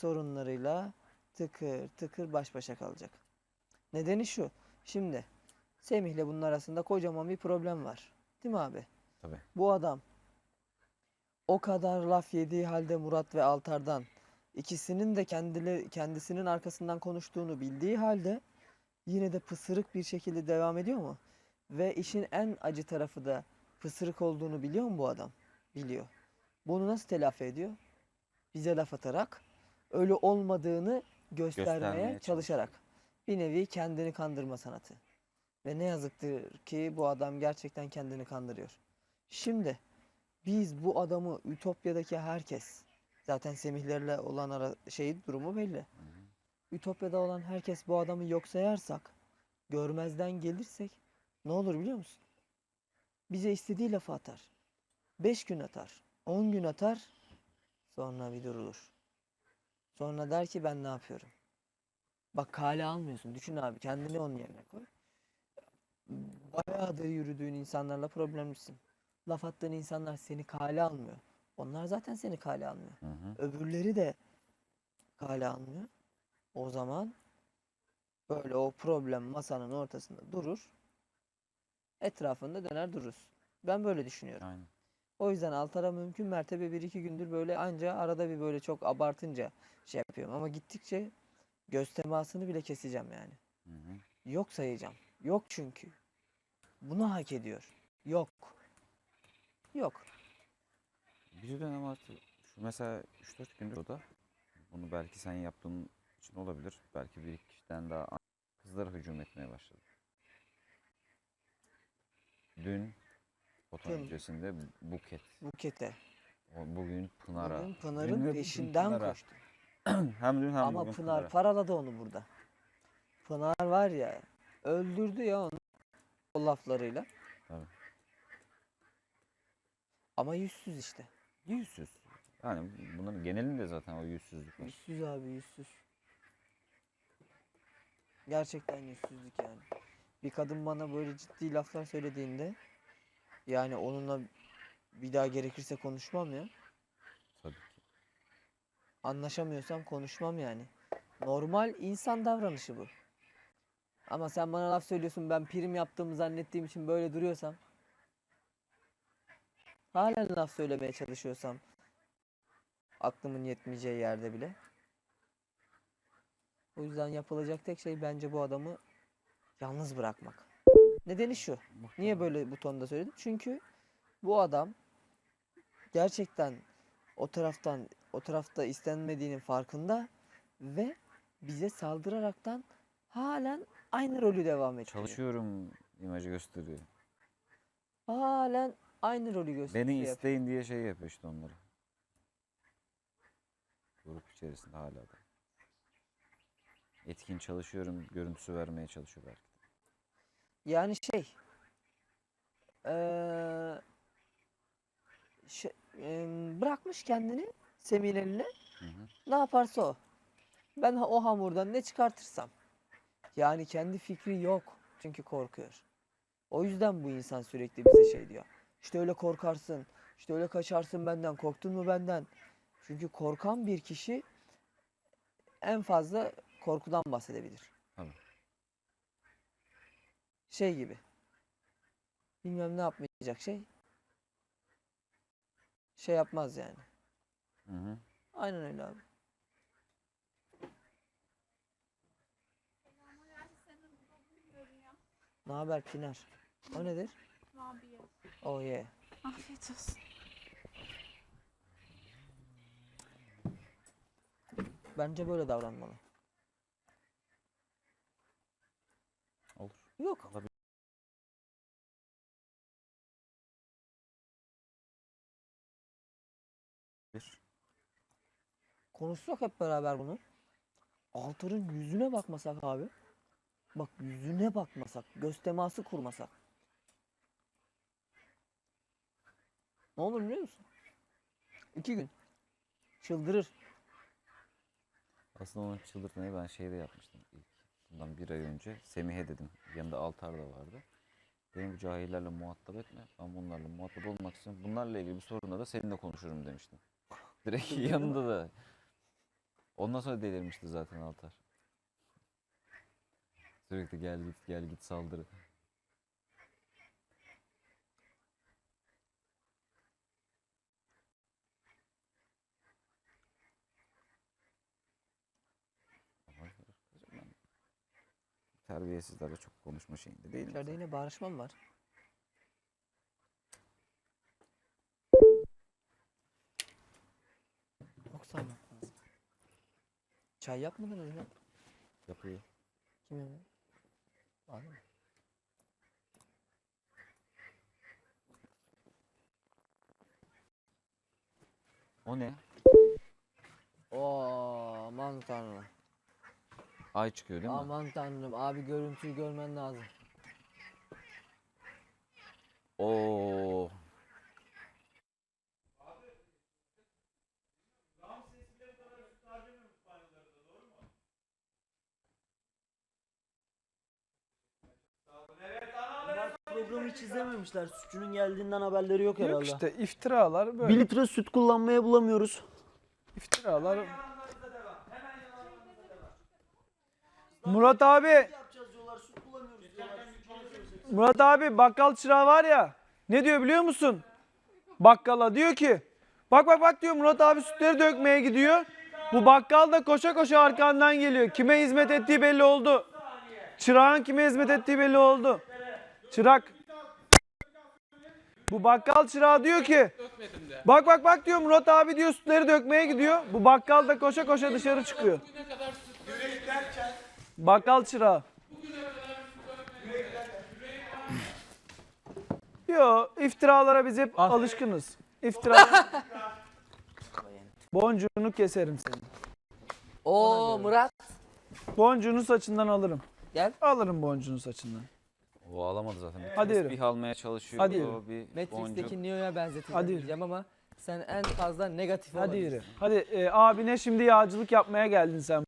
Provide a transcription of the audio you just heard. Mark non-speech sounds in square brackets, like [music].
sorunlarıyla tıkır tıkır baş başa kalacak. Nedeni şu. Şimdi Semih'le bunun arasında kocaman bir problem var. Değil mi abi? Tabii. Bu adam o kadar laf yediği halde Murat ve Altar'dan ikisinin de kendili, kendisinin arkasından konuştuğunu bildiği halde yine de pısırık bir şekilde devam ediyor mu? Ve işin en acı tarafı da pısırık olduğunu biliyor mu bu adam? Biliyor. Bunu nasıl telafi ediyor? Bize laf atarak, öyle olmadığını göstermeye, Göstermeye çalışarak. Bir nevi kendini kandırma sanatı. Ve ne yazıktır ki bu adam gerçekten kendini kandırıyor. Şimdi biz bu adamı Ütopya'daki herkes zaten Semihlerle olan ara, şey durumu belli. Ütopya'da olan herkes bu adamı yok sayarsak, görmezden gelirsek ne olur biliyor musun? Bize istediği lafı atar. 5 gün atar, 10 gün atar, sonra bir durulur. Sonra der ki ben ne yapıyorum? Bak kale almıyorsun. Düşün abi kendini onun yerine koy. Bayağıdır yürüdüğün insanlarla problemlisin. Laf attığın insanlar seni kale almıyor. Onlar zaten seni kale almıyor. Hı hı. Öbürleri de kale almıyor. O zaman böyle o problem masanın ortasında durur. Etrafında döner dururuz. Ben böyle düşünüyorum. Aynen. O yüzden Altar'a mümkün mertebe bir iki gündür böyle anca arada bir böyle çok abartınca şey yapıyorum. Ama gittikçe göz temasını bile keseceğim yani. Hı hı. Yok sayacağım. Yok çünkü. Bunu hak ediyor. Yok. Yok. Bir dönem artık şu mesela 3-4 gündür o da bunu belki sen yaptığın için olabilir. Belki bir iki kişiden daha kızlara hücum etmeye başladı. Dün foto öncesinde Buket. Bukete. O bugün Pınar'a. Bugün Dün Pınar'ın ve bugün peşinden Pınar'a. koştu. [clears throat] hem dün hem Ama bugün Pınar Pınar'a. paraladı onu burada. Pınar var ya öldürdü ya onu o laflarıyla. Tabii. Ama yüzsüz işte. Yüzsüz. Yani bunların genelinde zaten o yüzsüzlük var. Yüzsüz abi yüzsüz. Gerçekten yüzsüzlük yani. Bir kadın bana böyle ciddi laflar söylediğinde yani onunla bir daha gerekirse konuşmam ya. Tabii ki. Anlaşamıyorsam konuşmam yani. Normal insan davranışı bu. Ama sen bana laf söylüyorsun ben prim yaptığımı zannettiğim için böyle duruyorsam halen laf söylemeye çalışıyorsam aklımın yetmeyeceği yerde bile o yüzden yapılacak tek şey bence bu adamı yalnız bırakmak. Nedeni şu. Niye böyle bu tonda söyledim? Çünkü bu adam gerçekten o taraftan o tarafta istenmediğinin farkında ve bize saldıraraktan halen aynı rolü devam ettiriyor. Çalışıyorum imajı gösteriyor. Halen aynı rolü gösteriyor. Beni isteyin diye şey yapıyor işte onları. Grup içerisinde hala da. Etkin çalışıyorum görüntüsü vermeye çalışıyor belki. de. Yani şey şey, em, bırakmış kendini Semih'in eline Hı hı. ne yaparsa o. Ben o hamurdan ne çıkartırsam. Yani kendi fikri yok. Çünkü korkuyor. O yüzden bu insan sürekli bize şey diyor. İşte öyle korkarsın. işte öyle kaçarsın benden. Korktun mu benden? Çünkü korkan bir kişi en fazla korkudan bahsedebilir. Tabii. Şey gibi. Bilmem ne yapmayacak şey. Şey yapmaz yani. Hı hı. Aynen öyle abi. Ne haber Pinar? O nedir? Rabia. Oh yeah. Afiyet olsun. Bence böyle davranmalı. Olur. Yok. Bir. Konuşsak hep beraber bunu. Altar'ın yüzüne bakmasak abi. Bak yüzüne bakmasak. Göz teması kurmasak. Ne olur biliyor musun? İki gün. Çıldırır. Aslında onu çıldırtmayı ben şeyde yapmıştım ilk. Bundan bir ay önce Semih'e dedim. Yanında Altar da vardı. Benim bu cahillerle muhatap etme. Ben bunlarla muhatap olmak istiyorum. Bunlarla ilgili bir sorunla da seninle konuşurum demiştim. [laughs] Direkt yanında da. Ondan sonra delirmişti zaten Altar. Sürekli gel git gel git saldırı. Ama ben terbiyesizlerle çok konuşma şeyinde değilim. İçeride yine bağırışma mı var? Yoksa almak lazım. Çay yapmadınız mı? Yapıyor. Kim yapıyor? Var mı? O ne? Oo, aman tanrım. Ay çıkıyor değil mi? Aman tanrım. Abi görüntüyü görmen lazım. Oo. Programı hiç izlememişler. Sütçünün geldiğinden haberleri yok herhalde. Yok işte iftiralar böyle. Bir litre süt kullanmaya bulamıyoruz. iftiralar. Murat abi. Murat abi bakkal çırağı var ya. Ne diyor biliyor musun? Bakkala diyor ki bak bak bak diyor Murat abi sütleri dökmeye gidiyor. Bu bakkal da koşa koşa arkandan geliyor. Kime hizmet ettiği belli oldu. Çırağın kime hizmet ettiği belli oldu. Çırak. Bu bakkal çırağı diyor ki bak bak bak diyor Murat abi diyor sütleri dökmeye gidiyor. Bu bakkal da koşa koşa dışarı çıkıyor. Bakkal çırağı. Yo iftiralara biz hep alışkınız. İftira. [laughs] Boncuğunu keserim senin. Oo Murat. Boncuğunu saçından alırım. Gel. Alırım boncuğunu saçından. O alamadı zaten. Bir Hadi yürü. tesbih almaya çalışıyor. Hadi o yürü. Bir boncuk. Matrix'teki Neo'ya Hadi yürü. diyeceğim ama sen en fazla negatif Hadi olabilirsin. yürü. Hadi e, abine şimdi yağcılık yapmaya geldin sen